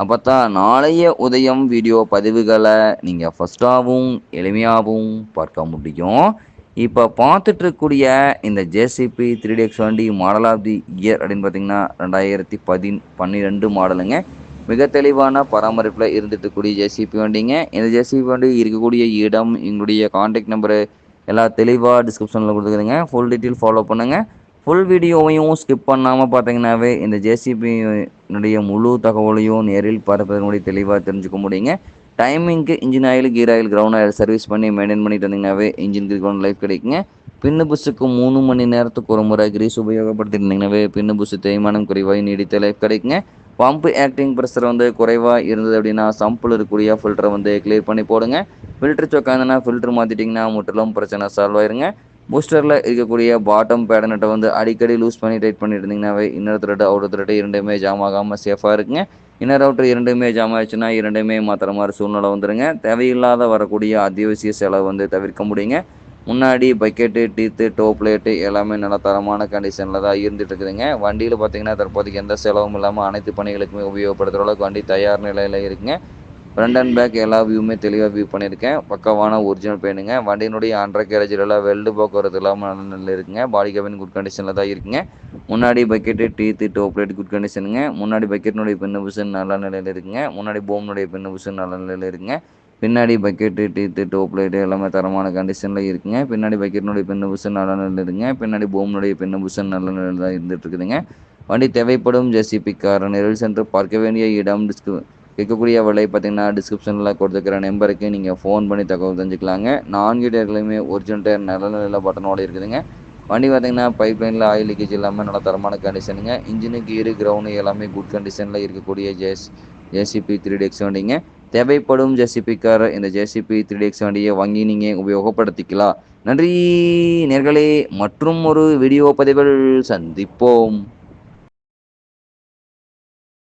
அப்போ தான் நாளைய உதயம் வீடியோ பதிவுகளை நீங்கள் ஃபஸ்ட்டாகவும் எளிமையாகவும் பார்க்க முடியும். இப்போ பார்த்துட்டு இருக்கக்கூடிய இந்த ஜேசிபி த்ரீ எக்ஸ் வண்டி மாடல் ஆஃப் தி இயர் அப்படின்னு பார்த்தீங்கன்னா ரெண்டாயிரத்தி பதின் பன்னிரெண்டு மாடலுங்க. மிக தெளிவான பராமரிப்பில் இருந்துட்டு இருக்கக்கூடிய ஜேசிபி வண்டிங்க. இந்த ஜேசிபி வண்டி இருக்கக்கூடிய இடம் எங்களுடைய காண்டாக்ட் நம்பரு எல்லாம் தெளிவாக டிஸ்கிரிப்ஷனில் கொடுத்துருக்குதுங்க. ஃபுல் டீட்டெயில் ஃபாலோ பண்ணுங்கள் ஃபுல் வீடியோவையும் ஸ்கிப் பண்ணாமல் பார்த்தீங்கன்னாவே இந்த என்னுடைய முழு தகவலையும் நேரில் பார்ப்பதனுடைய தெளிவாக தெரிஞ்சுக்க முடியுங்க. டைமிங்க்கு engine oil gear oil ground oil service பண்ணி மெயின்டைன் பண்ணிட்டு வந்தீங்கன்னாவே இன்ஜின் கிரவுண்ட் லைஃப் கிடைக்குங்க. பின்னு புஷுக்கு மூணு மணி நேரத்துக்கு ஒரு முறை கிரீஸ் உபயோகப்படுத்திருந்தீங்கன்னாவே பின்னு புஷு தேய்மானம் குறைவாக நீடித்த லைஃப் கிடைக்குங்க. பம்பு ஆக்டிங் ப்ரெஷர் வந்து குறைவாக இருந்தது அப்படின்னா சம்பில் இருக்கக்கூடிய ஃபில்டரை வந்து கிளியர் பண்ணி போடுங்க. ஃபில்டர் சொக்காந்துன்னா ஃபில்டர் மாற்றிட்டிங்கன்னா முற்றிலும் பிரச்சனை சால்வ் ஆயிருங்க. பூஸ்டரில் இருக்கக்கூடிய பாட்டம் பேடனட்டை வந்து அடிக்கடி லூஸ் பண்ணி டைட் பண்ணிட்டு இருந்தீங்கன்னாவே இன்னர் த்ரெட் அவுட்டர் த்ரெட் இரண்டுமே ஜாம் ஆகாமல் சேஃபாக இருக்குங்க இன்னர் அவுட்டர் இரண்டுமே ஜாம் ஆயிடுச்சுன்னா இரண்டுமே மாத்திர மாதிரி சூழ்நிலை வந்துடுங்க தேவையில்லாத வரக்கூடிய அத்தியாவசிய செலவு வந்து தவிர்க்க முடியுங்க. முன்னாடி பக்கெட்டு டீத்து டோ பிளேட்டு எல்லாமே நல்ல தரமான கண்டிஷனில் தான் இருந்துட்டு இருக்குதுங்க வண்டியில் பார்த்தீங்கன்னா தற்போதைக்கு எந்த செலவும் இல்லாமல் அனைத்து பணிகளுக்குமே உபயோகப்படுத்துகிற அளவுக்கு வண்டி தயார் நிலையில் இருக்குங்க. ஃப்ரண்ட் அண்ட் பேக் எல்லா வியூமே தெளிவாக வியூ பண்ணியிருக்கேன். பக்கவான ஒரிஜினல் பெயினுங்க வண்டியினுடைய அண்டர் கேரேஜில் வெல்டு போக்குவரத்து இல்லாமல் நல்ல நிலையில் இருக்குங்க. பாடி கேபின் குட் கண்டிஷனில் தான் இருக்குங்க. முன்னாடி bucket teeth top plate good கண்டிஷனுங்க முன்னாடி பக்கெட்டினுடைய பின்னு புஷன் நல்ல நிலையில் இருக்குங்க. முன்னாடி போம்னுடைய பின்னு புஷன் நல்ல நிலையில் இருக்குங்க. பின்னாடி பக்கெட்டு டீத்து டோப் பிளேட்டு எல்லாமே தரமான கண்டிஷனில் இருக்குங்க. பின்னாடி பக்கெட்டினுடைய பின்னு புஷன் நல்ல நிலையில் இருக்குங்க. பின்னாடி போம்னுடைய பின்னு புஷன் நல்ல நிலையில் தான் இருந்துட்டு இருக்குதுங்க. வண்டி தேவைப்படும் ஜெசிபி கார் நிரல் சென்று பார்க்க வேண்டிய இடம் டிஸ்கு கேட்கக்கூடிய விலை பார்த்தீங்கன்னா டிஸ்கிரிப்ஷனில் கொடுத்துருக்கிற நம்பருக்கு நீங்கள் ஃபோன் பண்ணி தகவல் தெரிஞ்சுக்கலாங்க. நான்கு டயர்களையுமே ஒரிஜினல் டயர் நல்ல நல்ல பட்டனோடு இருக்குதுங்க. வண்டி பார்த்தீங்கன்னா பைப் லைனில் ஆயில் லீக்கேஜ் இல்லாமல் நல்ல தரமான கண்டிஷனுங்க இன்ஜினு கீரு கிரவுண்டு எல்லாமே குட் கண்டிஷனில் இருக்கக்கூடிய ஜேஸ் ஜேசிபி த்ரீ டெக்ஸ் வண்டிங்க. தேவைப்படும் ஜேசிபி இந்த ஜேசிபி த்ரீ டெக்ஸ் வண்டியை வாங்கி நீங்கள் உபயோகப்படுத்திக்கலாம். நன்றி நேர்களே. மற்றும் ஒரு வீடியோ பதிவில் சந்திப்போம்.